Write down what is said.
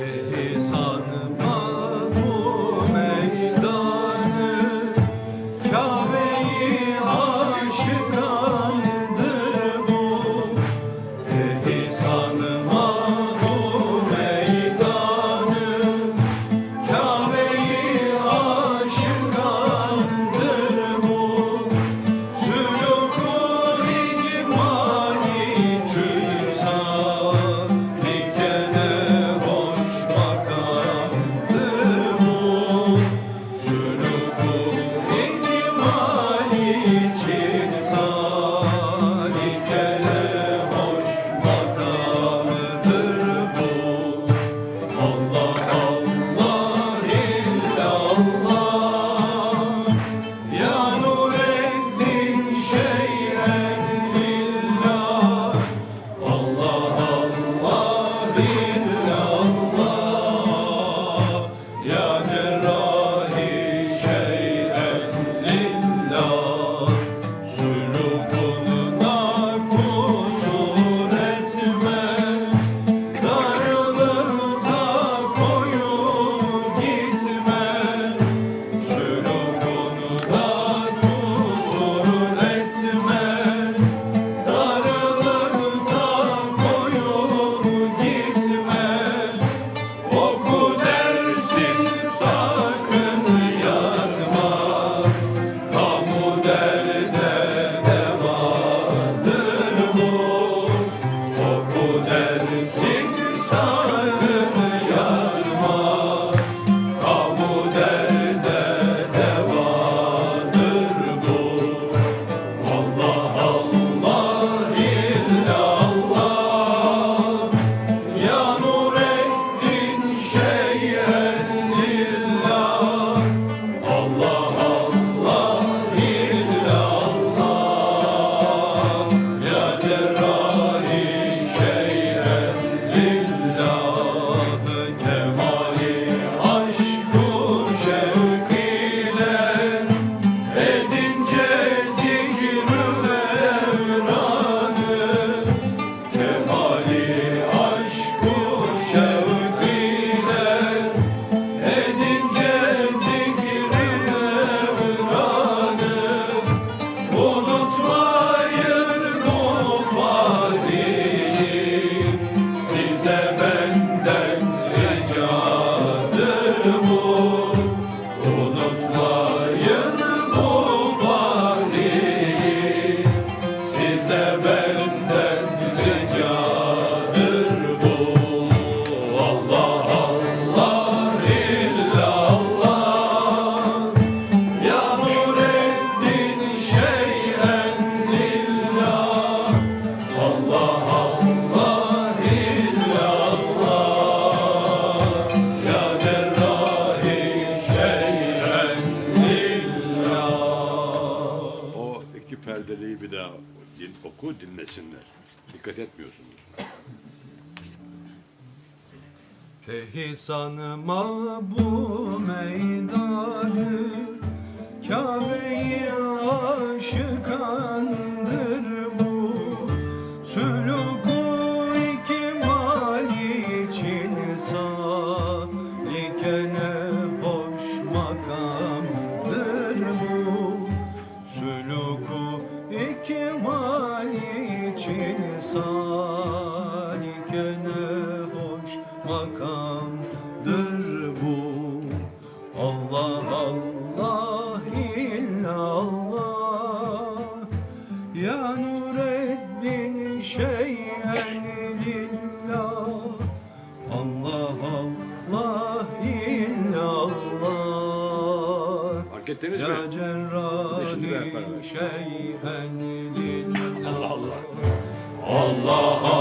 Amen. sins Size benden ricadır bu. Allah Allah illallah. Ya Nureddin şeyen lillah. Allah Allah illallah. Ya Cerrahi şeyen lillah. O iki perdeliği bir daha din, oku dinlesinler. Dikkat etmiyorsunuz. Tehisanıma bu meydanı Kabe'yi aşıkandır bu Sülûk-u ikmal için salikene hoş makamdır salikene hoş makamdır bu Allah Allah illallah Ya Nureddin şeyen lillah Allah Allah illallah Fark ettiniz mi? Ya parmağı. şeyen lillah Allah Allah. Allah